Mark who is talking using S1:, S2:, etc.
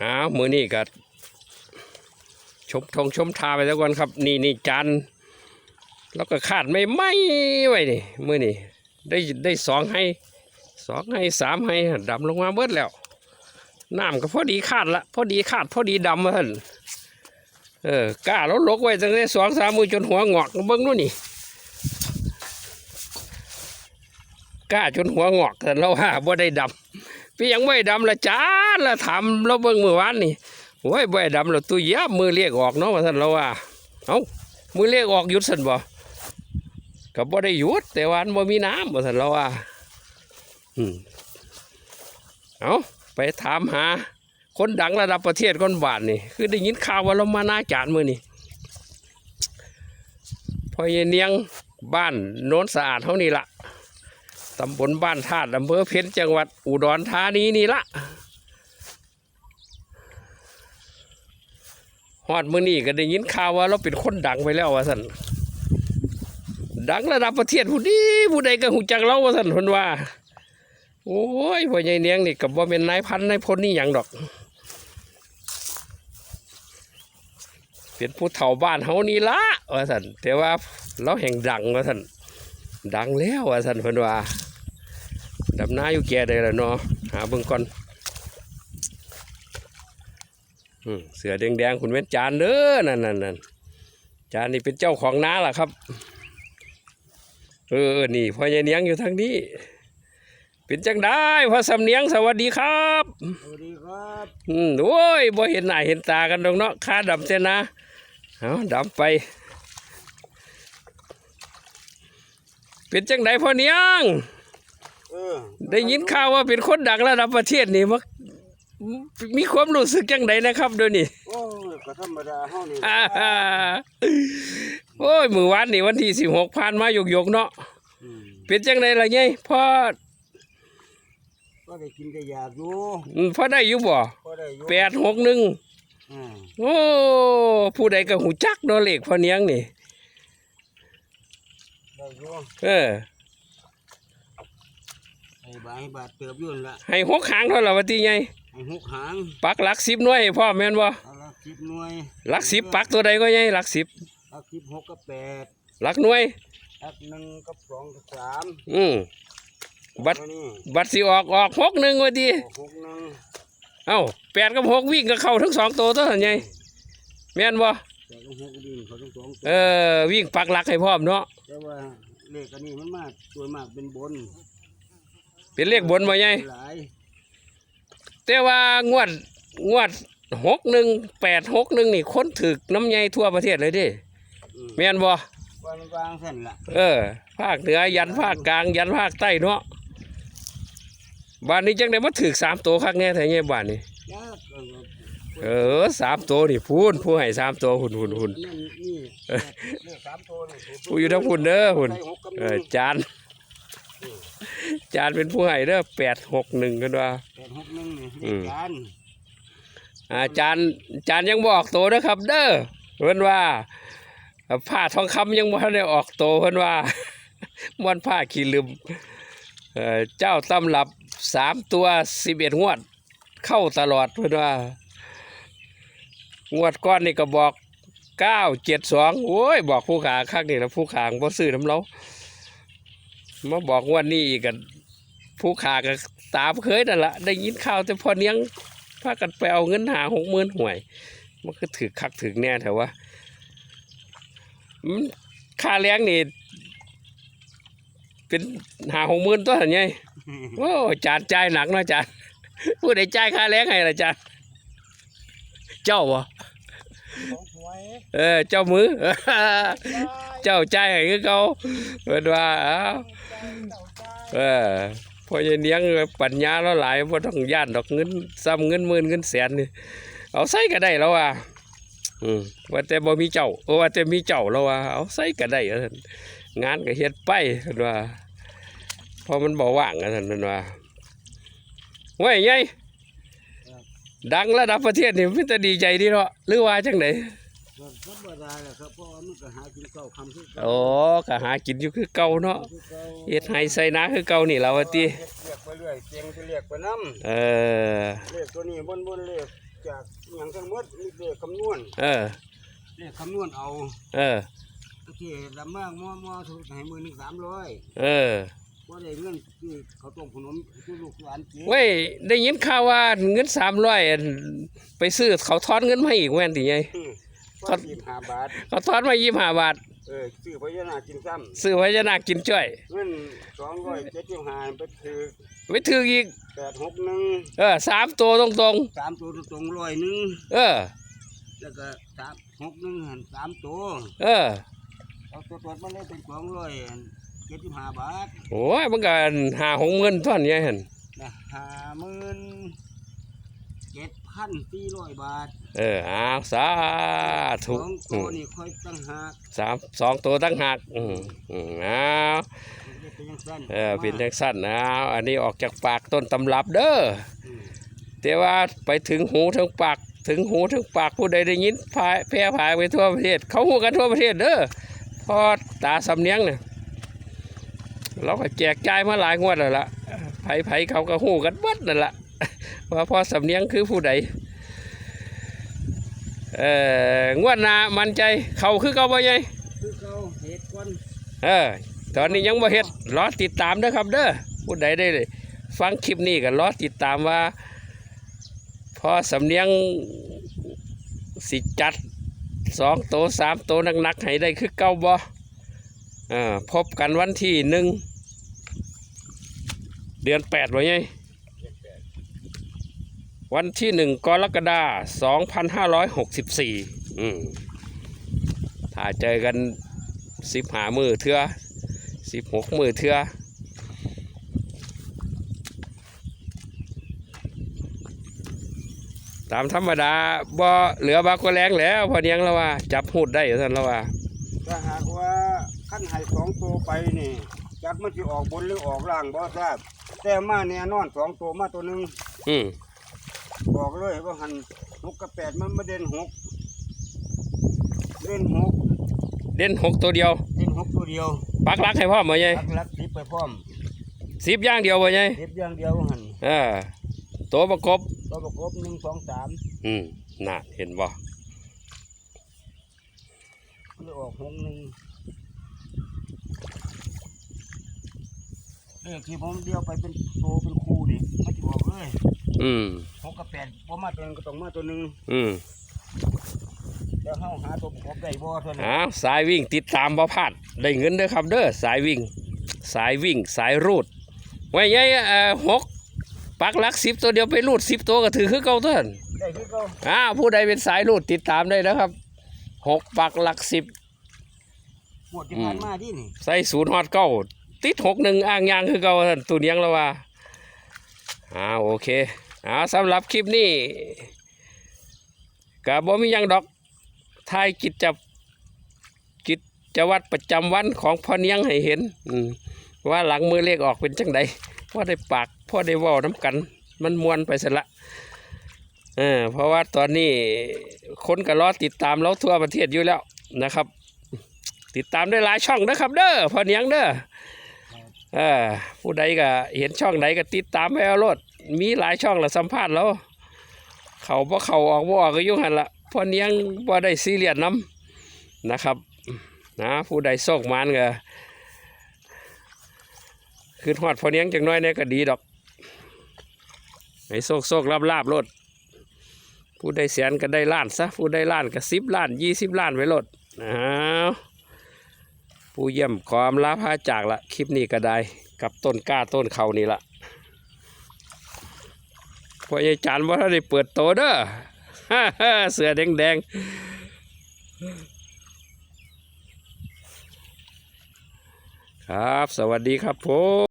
S1: หามือนี่ก็ชมทงชมทาไปแล้วก่อนครับ นี่นี่จานแล้วก็ขาดไม่ไหมไว้นี่มือนี่ได้ได้สองให้สองให้สามให้ดำลงมาเบิดแล้วน้ำก็พอดีขาดละพอดีขาดพอดีดำมาท่นเออกล้าแล้วลกไว้ตั้งแต่สองสามมือจนหัวงอกเบิ้งนู่นนี่กล้าจนหัวงอกแต่เราว่าบ่ได้ดำ พี่ยังไม่ดำละจ้าละถามเราเบิ่งมือวานนี่โอ้ยบ่ได้ดำละตัวเยียบมือเรียกออกเนาะว่าท่านเราว่าเอ้ามือเรียกออกหยุดสันบ่ก็บ่ได้หยุดแต่วันบ่มีน้ำว่าท่านเราว่าเอ้าไปถามหา คนดังระดับประเทศคนบาทนี่คือได้ยินข่าวว่าเรามาหน้าจานมือนี่พอเยเนียงบ้านโน้นสะอาดเท่านี้ละ ตำบลบ้านธาตุอำเภอเพชรจังหวัดอุดรธานีนี่ละฮอดมื้อนี้ก็ได้ยินข่าวว่าเราเป็นคนดังไปแล้วว่าสันดังระดับประเทศผู้ดีผู้ใดก็หูจักเราว่าสันคนว่า โอ้ยพ่อใหญ่เนียงนี่กับว่าเป็นนายพันนายพลนี่หยังดอก เป็นผู้เฒ่าบ้านเฮานี่ละว่าสันแต่ว่าเราแห่งดังว่าสันดังแล้วว่าสันพนว่า ดำน้าอยู่แก่ได้แล้วเนาะหาเบิ่งก่อนอืมเสือแดงๆคุณเว้นจานเด้อนั่นนั่นนั่นจานนี่เป็นเจ้าของน้าล่ะครับเออเออนี่พ่อใหญ่เนียงอยู่ทางนี้ เป็นจังได้พ่อสำเนียงสวัสดีครับ
S2: สวัสดีครับ
S1: อืมโอ้ยบ่เห็นหน้าเห็นตากันดอกเนาะค่าดำเส้นนะเอาดำไป เป็นจังไดพ่อเนียง
S2: เออ
S1: ได้ยินข่าวว่าเป็นคนดังระดับประเทศนี่มักมีความรู้สึกจังไดนะครับเดี๋ยวนี้
S2: โอ้ยก็ธรรมดาเฮานี่
S1: อ่าฮ่าโอ้ยมือวานนี่วันที่สิบหกผ่านมาหยกๆเนาะ
S2: อืม
S1: เป็นจังไดล่ะไงพ่อ
S2: ก็ได้กินก็อยากอยู่
S1: อืมพ่อได้อยู่บ่
S2: ก็ได้อยู่
S1: แปดหกหนึ่ง
S2: อืม
S1: โอ้ผู้ใดก็หูจักเนาะเลขพ่อเนียงนี่
S2: ได้อยู่
S1: เออ
S2: ไอ้บาทให้บาทเติบอยู่นั่นละ
S1: ให้หกหางเท่าไหร่วะที่ไง
S2: ไอ้หกหาง
S1: ปักหลักสิบหน่วยพ่อแม่นบ่
S2: เอาละสิบหน่วย
S1: หลักสิบปักตัวใดก็ไงหลักสิบ
S2: หลักสิบหกกับแปด
S1: หลักหน่วย
S2: หลักหนึ่งกับสองกับสาม
S1: อืมบัตร
S2: ตัวนี้
S1: บัตรสิออกออกหกหนึ่งวะที
S2: หกหนึ่ง
S1: เอ้าแปดกับหกวิ่งก็เข้าทั้งสองตัวตัวสัญญแม่นบ่
S2: แต่ก็หกดินเขาทั้งสองตัว
S1: เออวิ่งปักหลักให้พร้อมเนาะ
S2: แต่ว่าเลขอันนี้มันมากตัวมากเป็นบน
S1: เป็นเลขบนบ่ไง
S2: หลาย
S1: แต่ว่างวดงวดหกหนึ่งแปดหกหนึ่งนี่คนถึกน้ำใยทั่วประเทศเลยเดิ
S2: อืม
S1: แม่นบ่
S2: วันวางสั่นละ
S1: เออ ภาคเหนือยันภาคกลางยันภาคใต้เนาะบ้านนี้จังได้มาถึกสามตัวคักแน่แต่ไงบ้านนี้
S2: ยากเออ
S1: เออสามตัวนี่พูนผู้ให้สามตัวหุ่นหุ่นหุ่น
S2: นั่นนี่เลขสามตัวนี่
S1: ผู้อยู่ทั้งหุ่นเด้อหุ่น
S2: ใส่หกกับห
S1: เอ
S2: นึ่
S1: องจาน จานเป็นผู้ให้เด้อแปดหกหนึ่งกันว่า
S2: แปดหกหนึ่งนี่
S1: อืม
S2: จาน
S1: อาจารย์จานยังบอกโตนะครับ เด้อเพิ่นว่าผ้าทองคำยังบ่ทันได้ออกโตเพิ่นว่าม่วนผ้าขี้ลืมเอ่อเจ้าตำรับสามตัวสิบเอ็ดงวด เข้าตลอดเพิ่นว่า งวดก้อนนี่ก็บอกเก้าเจ็ดสองโอ้ย บอกผู้ขาข้างนี่นะผู้ขางบ่ซื้อน้ำเรา มาบอกงวดนี้อีกกันผู้ขาก็ตามเคยนั่นละได้ยินข่าวแต่พอเนียงพากันไปเอาเงินหาหกหมื่นหวย มันก็ถือคักถือแน่แต่ว่ามันค่าแรงนี่เป็นหาหกหมื่นตัวเห็นไงโอ้จานจ่ายหนักเนาะจานผู้ใดจ่ายค่าแรงให้ละจานเจ้าวะ
S2: ของหวย
S1: เออเจ้ามือ เจ้าจ่ายให้คือเขาเพิ่นว่าเอ้า เออพอจะเลี้ยงปัญญาเราหลายบ่ต้องย่านดอกเงินซ้ำเงินหมื่นเงินแสนนี่เอาใส่ก็ได้แล้วว่าอืมว่าแต่บ่มีเจ้าเออว่าแต่มีเจ้าแล้วว่าเอาใส่ก็ได้งานก็เฮ็ดไปว่าพอมันบ่ว่างอะท่านเพิ่นว่าไว้ไงดังระดับประเทศนี่มันจะดีใจดีเนาะหรือว่าจังได
S2: ก็ ธรรมดาแหละครับเพราะว่ามันก็หากินเก่าคำคือเก่า
S1: โอ้ก็หากินอยู่คือเก่าเนาะ
S2: คือเก่า
S1: เฮ็ดให้ใส่นาคือเก่านี่ล่ะว่าติ
S2: เรียกไปเรื่อยเจียงไปเรียกไปน้
S1: เออำ
S2: เรียกตัวนี้บนบนเรียกจากอหย่างทั้งหมดมีเลขคำนวณ
S1: เออ
S2: เลขคำนวณเอา
S1: เออ
S2: ที่ลำมากมอมอถูกให้มือหนึ่งสามร้อย
S1: เออ
S2: ว่าได้เงินคือเขาวต้มขนมคือลูกหลานกิน
S1: เว้ยได้ยินข่าวว่าเงินสามร้อยไปซื้อเขาทอนเงินมาอีกแม่นติไง
S2: อืม ก็สิบห้าบาท
S1: เขาทอนมายี่ห้าบาท
S2: เออซื้อพญานาคกินซ้
S1: ซื้อไว้จะนากินช่วยำ
S2: เงินสองร้อยเจ็ดสิบห้าไปถือ
S1: ไม่ถืออีก
S2: แปดหกหนึ่ง
S1: เออสามตัวตรง
S2: สามตัวตรงร้อยหนึ่ง
S1: ๆ เออ
S2: แล้วก็สามหกหนึ่งหันสามตัว
S1: เออ
S2: เอาตัวตัวมันได้เป็นสองร้อยเจ็ดสิบห้าบาท
S1: โอ้ยมันก็หาหงเงินท่อนนี้เห็น
S2: นะห้าหมื่นเจ็ด พันสี่ร้อยบาท
S1: เอออ้าวสา
S2: ส
S1: ธุ
S2: อง
S1: อื
S2: ตัว
S1: ม
S2: นี่ค่อยตั้งหาก
S1: สามสองตัวตั้งหักอืมอืมอ้าว
S2: มันจะเป็นยังสั้น
S1: เออเป็นจังสั้นอ้าวอันนี้ออกจากปากต้นตำรับเด้อ
S2: อืม
S1: แต่ว่าไปถึงหูถึงปาก ถึงหูถึงปากผู้ใดได้ยินพายแพร่พายไปทั่วประเทศ เขาหูกันทั่วประเทศเด้อพอตาสำเนียงเนี่ยเราก็แจกจ่ายมาหลายงวดแล้วล่ะไผไผเขาก็หูกันเบิดนั่นละ ว่าพอสำเนียงคือผู้ใดเอองวดหน้ามันใจ เขาคือเก่าบ่ไง
S2: คือเขาเหตุก่อน
S1: เออตอนนี้ยังบ่เฮ็ดรอติดตามเด้อครับเด้อผู้ใดได้เลยฟังคลิปนี้ก็รอติดตามว่าพอสำเนียงสิจัดสองโตสามโตหนักๆให้ได้คือเก่าบ่อ่าพบกันวันที่หนึ่งเดือนแปดว่าไง วันที่หนึ่งกรกฎาสองพันห้าร้อยหกสิบสี่อืมถ้าเจอกันสิบหามือเทือสิบหกมือเทือตามธรรมดาบ่เหลือบาก็แรงแล้ว พอเนียงแล้วว่า จับหูดได้ท่านแล้วว่า
S2: ถ้าหากว่าขั้นให้สองตัวไปนี่จักมันจะออกบนหรือออกล่างบ่ทราบแต่มาแน่นอนสองตัวมาตัวหนึ่ง
S1: อืม
S2: บอกเลยว่าหันหกกับแปดมันมาเด่นหกเด่นหก
S1: เด่นหกตัวเดียว
S2: เด่นหกตัวเดียว
S1: ปักหลักให้พ่อมบ่ไง
S2: ลักลักสิบไปพร้อม
S1: สิบอย่างเดียวบ่ไง
S2: สิบอย่างเดียวหัน
S1: เออตัวประกบ
S2: ตัวประกบหนึ่งสองสาม
S1: อืมน่ะเห็นบ่
S2: หรือออกหกหนึ่งเลขที่ผมเดียวไปเป็นโตเป็นคู่นี่มันจะออกเลย
S1: อืม
S2: หกกับแปดพอมาตัวหนึงก็ต้องมาตัวหนึ่ง
S1: อืม
S2: แล้วเฮาหาตัวประกอบได้บ่เท่านั้น
S1: อ้าวสายวิ่งติดตามบ่พลาดได้เงินเด้อครับเด้อสายวิ่ง สายวิ่งสายรูดไว้ไงเอ่อหกปักหลักสิบตัวเดียวไปรูดสิบตัวก็ถือคือเก่าเท่านั้น
S2: ได้คือเขา
S1: อ้าวผู้ใดเป็นสายรูดติดตามได้นะครับหกปักหลักสิบ
S2: ปวดที่ผ่านมาที่นี่
S1: ใส่ศูนย์ฮอดเก้าติดหกหนึ่งอ้างยางคือเก่าท่านตัวเนียงแล้วว่า อ้าวโอเคอ้าสำหรับคลิปนี้ก็บ่มียังดอกทายกิจจับกิจวัตรประจำวันของพ่อเนียงให้เห็นว่าหลังมือเลขออกเป็นจังใดพ่อได้ปากพ่อได้ว้าน้ำกัน มันมวนไปซะละเออเพราะว่าตอนนี้คนก็รอติดตามเราทั่วประเทศอยู่แล้วนะครับ ติดตามได้หลายช่องนะครับ เด้อพ่อเนียงเด้อ ผู้ใดก็เห็นช่องไหนก็ติดตามไปเอาโลดมีหลายช่องละสัมภาษณ์แล้ว เขาบ่เขาออกบ่ออกก็ยุ่งหันละพอเนียงบ่ได้ซีเรียสน้ำนะครับนะผู้ใดโชคมานก็คือทอดพอเนียงจังน้อยเนี่ยก็ดีดอกให้โชคโชคลาบลาบๆโลดผู้ใดแสนก็ได้ล้านซะผู้ใดล้านก็สิบล้านยี่สิบล้านไว้โลดอ้าว ผู้เยี่ยมความลาพาจากละคลิปนี้ก็ได้กับต้นกล้าต้นเขานี่ละพ่อยายจันว่าถ้าได้เปิดโตเด้อเสือแดงแดงครับ สวัสดีครับผม